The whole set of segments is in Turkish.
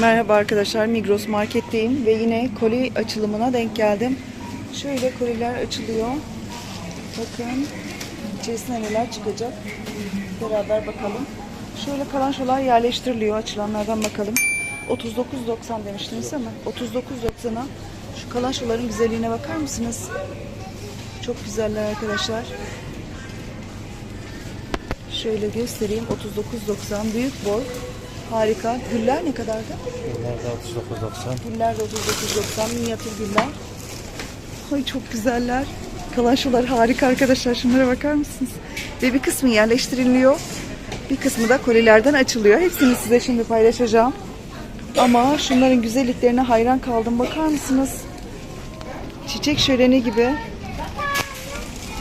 Merhaba arkadaşlar Migros marketteyim ve yine koli açılımına denk geldim. Şöyle koliler açılıyor. Bakın içerisine neler çıkacak. Beraber bakalım. Şöyle kalançolar yerleştiriliyor. Açılanlardan bakalım. 39.90 demiştiniz ama 39.90'a şu kalançoların güzelliğine bakar mısınız? Çok güzeller arkadaşlar. Şöyle göstereyim. 39.90 büyük boy. Harika. Güller ne kadardı? Bunlar da 39.90. Güller de 39.90 minyatür güller. Ay çok güzeller. Kalaşolar harika arkadaşlar. Şunlara bakar mısınız? Ve bir kısmı yerleştiriliyor. Bir kısmı da kolilerden açılıyor. Hepsini size şimdi paylaşacağım. Ama şunların güzelliklerine hayran kaldım. Bakar mısınız? Çiçek şöleni gibi.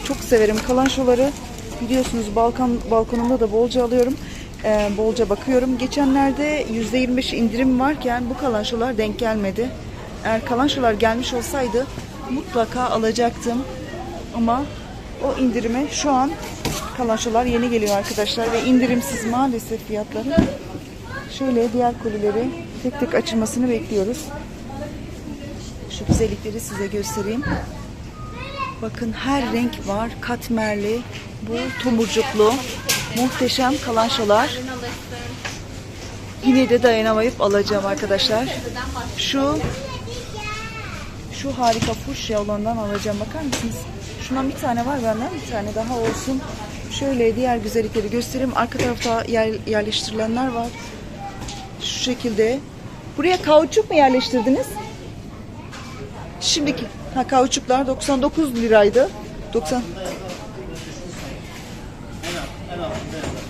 Çok severim kalançoları. Biliyorsunuz balkon balkonumda da bolca alıyorum. Ee, bolca bakıyorum. Geçenlerde %25 indirim varken bu kalançolar denk gelmedi. Eğer kalançolar gelmiş olsaydı mutlaka alacaktım. Ama o indirime şu an kalançolar yeni geliyor arkadaşlar ve indirimsiz maalesef fiyatları. Şöyle diğer kolileri tek tek açılmasını bekliyoruz. Şu güzellikleri size göstereyim. Bakın her renk var. Katmerli, bu tomurcuklu, muhteşem kalançolar. Yine de dayanamayıp alacağım arkadaşlar. Şu şu harika fuşya olandan alacağım. Bakar mısınız? Şundan bir tane var benden bir tane daha olsun. Şöyle diğer güzellikleri göstereyim. Arka tarafta yer, yerleştirilenler var. Şu şekilde. Buraya kauçuk mu yerleştirdiniz? Şimdiki ha kauçuklar 99 liraydı. 90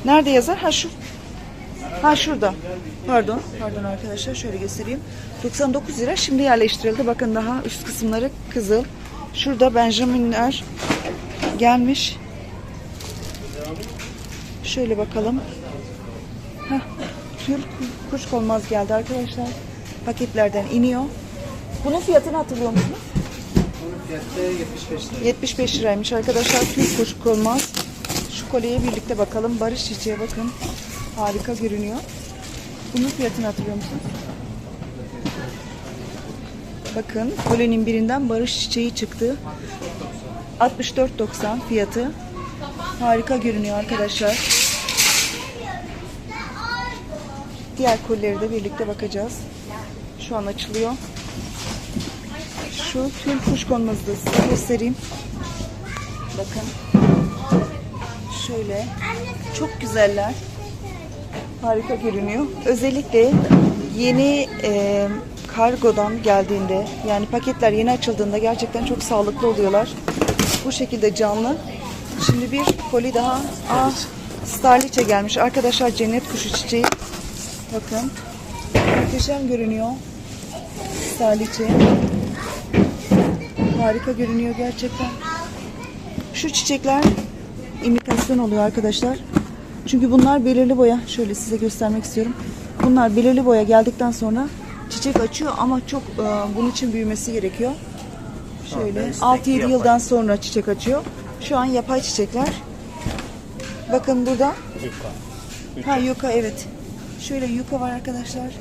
Nerede yazar? Ha şu. Ha şurada. Pardon. Pardon arkadaşlar şöyle göstereyim. 99 lira şimdi yerleştirildi. Bakın daha üst kısımları kızıl. Şurada Benjaminler gelmiş. Şöyle bakalım. Heh, Türk kuşkonmaz geldi arkadaşlar. Paketlerden iniyor. Bunun fiyatını hatırlıyor musunuz? Fiyatı 75 lira. 75 liraymış arkadaşlar. Türk kuşkonmaz. Şu kolyeye birlikte bakalım. Barış çiçeğe bakın. Harika görünüyor. Bunun fiyatını hatırlıyor musunuz? Bakın kolyenin birinden barış çiçeği çıktı. 64.90 fiyatı. Harika görünüyor arkadaşlar. Diğer kolyeleri de birlikte bakacağız. Şu an açılıyor. Şu tül kuşkonmazı da size göstereyim. Bakın. Şöyle. Çok güzeller. Harika görünüyor. Özellikle yeni e, kargodan geldiğinde yani paketler yeni açıldığında gerçekten çok sağlıklı oluyorlar. Bu şekilde canlı. Şimdi bir koli daha. Aa, Starliçe gelmiş. Arkadaşlar cennet kuşu çiçeği. Bakın. Muhteşem görünüyor. Starliçe. Harika görünüyor gerçekten. Şu çiçekler imitasyon oluyor arkadaşlar. Çünkü bunlar belirli boya. Şöyle size göstermek istiyorum. Bunlar belirli boya geldikten sonra çiçek açıyor ama çok e, bunun için büyümesi gerekiyor. Şöyle 6-7 yıldan sonra çiçek açıyor. Şu an yapay çiçekler. Bakın burada. Ha yuka evet. Şöyle yuka var arkadaşlar.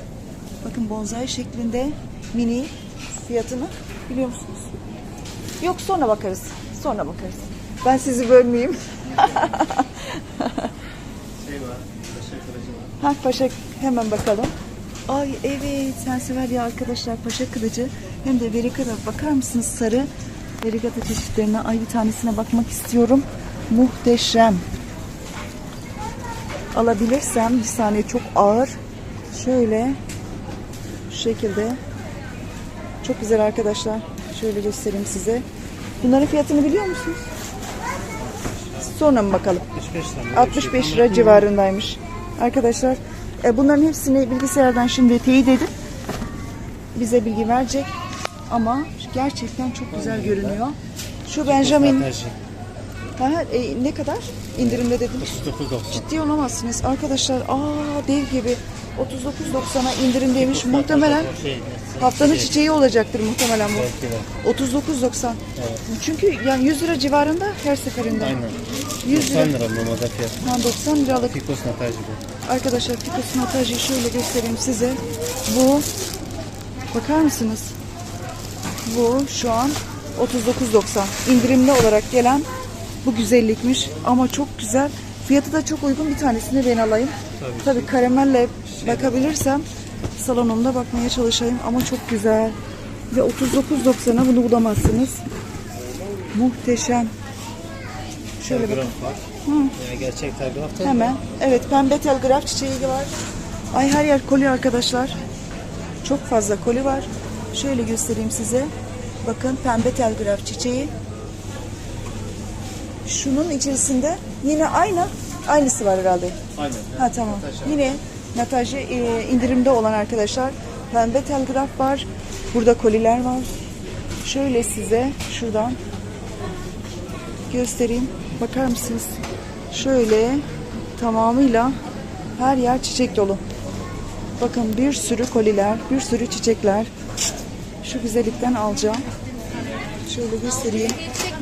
Bakın bonsai şeklinde mini fiyatını biliyor musunuz? Yok sonra bakarız. Sonra bakarız. Ben sizi bölmeyeyim. Şey var. Paşa kılıcı var. Ha paşa hemen bakalım. Ay evet sen sever ya arkadaşlar paşa kılıcı hem de verikata bakar mısınız sarı verikata çeşitlerine ay bir tanesine bakmak istiyorum. Muhteşem. Alabilirsem bir saniye çok ağır. Şöyle şu şekilde. Çok güzel arkadaşlar. Şöyle göstereyim size. Bunların fiyatını biliyor musunuz? Sonra mı bakalım? 65 lira. 65 lira civarındaymış. Arkadaşlar e, bunların hepsini bilgisayardan şimdi teyit edip bize bilgi verecek. Ama gerçekten çok güzel görünüyor. Şu Benjamin ha, e, ne kadar indirimde dediniz? 39.90. Ciddi olamazsınız arkadaşlar. Aa dev gibi. 39.90'a indirimdeymiş. Muhtemelen haftanın çiçeği olacaktır muhtemelen bu. belki de. 39.90. Evet. Çünkü yani 100 lira civarında her seferinde. Aynen. 100 lira. 90 lira normalde fiyat. Ha, 90 liralık. Fikos natajı bu. Arkadaşlar Ficus Nataj'ı şöyle göstereyim size. Bu bakar mısınız? Bu şu an 39.90. İndirimli olarak gelen bu güzellikmiş ama çok güzel. Fiyatı da çok uygun. Bir tanesini ben alayım. Tabii. Tabii karamelle bakabilirsem salonumda bakmaya çalışayım ama çok güzel. Ve 39.90'a bunu bulamazsınız. Muhteşem. Şöyle bakın. Telgraf var. Yani gerçek telgraf da Hemen. Evet pembe telgraf çiçeği var. Ay her yer koli arkadaşlar. Çok fazla koli var. Şöyle göstereyim size. Bakın pembe telgraf çiçeği. Şunun içerisinde yine aynı aynısı var herhalde. Aynen. Ha tamam. Yine Nataj'a e, indirimde olan arkadaşlar pembe telgraf var. Burada koliler var. Şöyle size şuradan göstereyim. Bakar mısınız? Şöyle tamamıyla her yer çiçek dolu. Bakın bir sürü koliler, bir sürü çiçekler. Şu güzellikten alacağım. Şöyle göstereyim.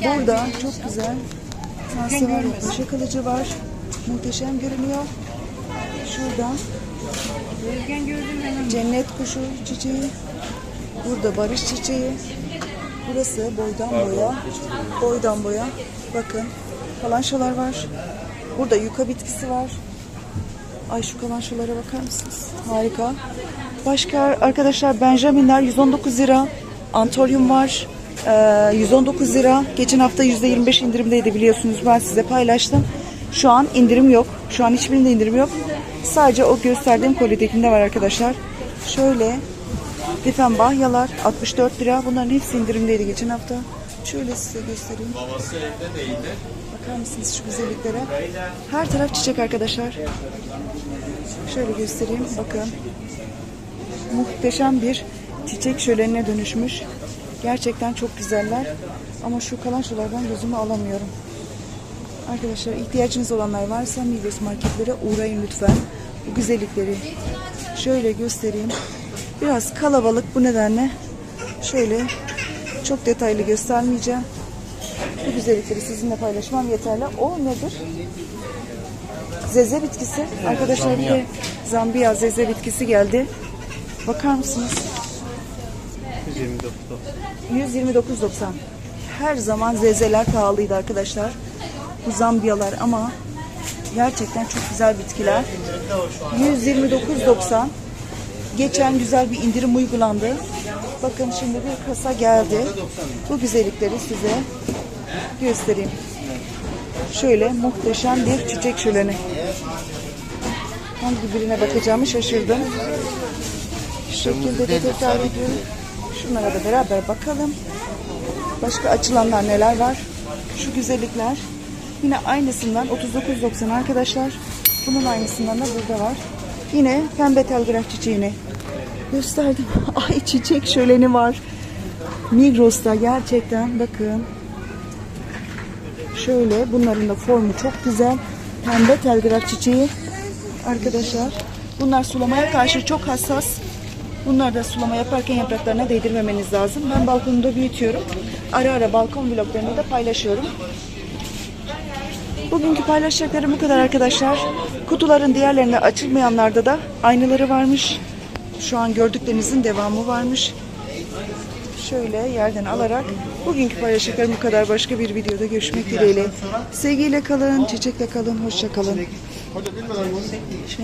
Burada çok güzel sansever yapmışı kılıcı var. Muhteşem görünüyor. Şuradan cennet kuşu çiçeği. Burada barış çiçeği. Burası boydan boya. Boydan boya. Bakın kalançalar var. Burada yuka bitkisi var. Ay şu kalançalara bakar mısınız? Harika. Başka arkadaşlar Benjaminler 119 lira. Antoryum var. Ee, 119 lira. Geçen hafta %25 indirimdeydi biliyorsunuz. Ben size paylaştım. Şu an indirim yok. Şu an hiçbirinde indirim yok. Sadece o gösterdiğim kolidekinde var arkadaşlar. Şöyle Difen bahyalar 64 lira. Bunların hepsi indirimdeydi geçen hafta. Şöyle size göstereyim. Bakar mısınız şu güzelliklere? Her taraf çiçek arkadaşlar. Şöyle göstereyim. Bakın. Muhteşem bir çiçek şölenine dönüşmüş. Gerçekten çok güzeller. Ama şu kalan şulardan gözümü alamıyorum. Arkadaşlar ihtiyacınız olanlar varsa Migros marketlere uğrayın lütfen. Bu güzellikleri şöyle göstereyim. Biraz kalabalık bu nedenle şöyle çok detaylı göstermeyeceğim. Bu güzellikleri sizinle paylaşmam yeterli. O nedir? Zeze bitkisi. Arkadaşlar bir de Zambiya zeze bitkisi geldi. Bakar mısınız? 129 129.90. Her zaman zezeler pahalıydı arkadaşlar. Bu zambiyalar ama gerçekten çok güzel bitkiler. 129.90. Geçen güzel bir indirim uygulandı. Bakın şimdi bir kasa geldi. Bu güzellikleri size göstereyim. Şöyle muhteşem bir çiçek şöleni. Hangi birine bakacağımı şaşırdım. Şu şekilde de tekrar ediyorum. Şunlara da beraber bakalım. Başka açılanlar neler var? Şu güzellikler. Yine aynısından 39.90 arkadaşlar. Bunun aynısından da burada var. Yine pembe telgraf çiçeğini gösterdim. Ay çiçek şöleni var. Migros'ta gerçekten bakın. Şöyle bunların da formu çok güzel. Pembe telgraf çiçeği arkadaşlar. Bunlar sulamaya karşı çok hassas. Bunlar da sulama yaparken yapraklarına değdirmemeniz lazım. Ben balkonumda büyütüyorum. Ara ara balkon vloglarını da paylaşıyorum. Bugünkü paylaşacaklarım bu kadar arkadaşlar. Kutuların diğerlerinde açılmayanlarda da aynaları varmış. Şu an gördüklerinizin devamı varmış. Şöyle yerden alarak bugünkü paylaşacaklarım bu kadar. Başka bir videoda görüşmek dileğiyle. Sevgiyle kalın, çiçekle kalın, hoşça kalın. Şu-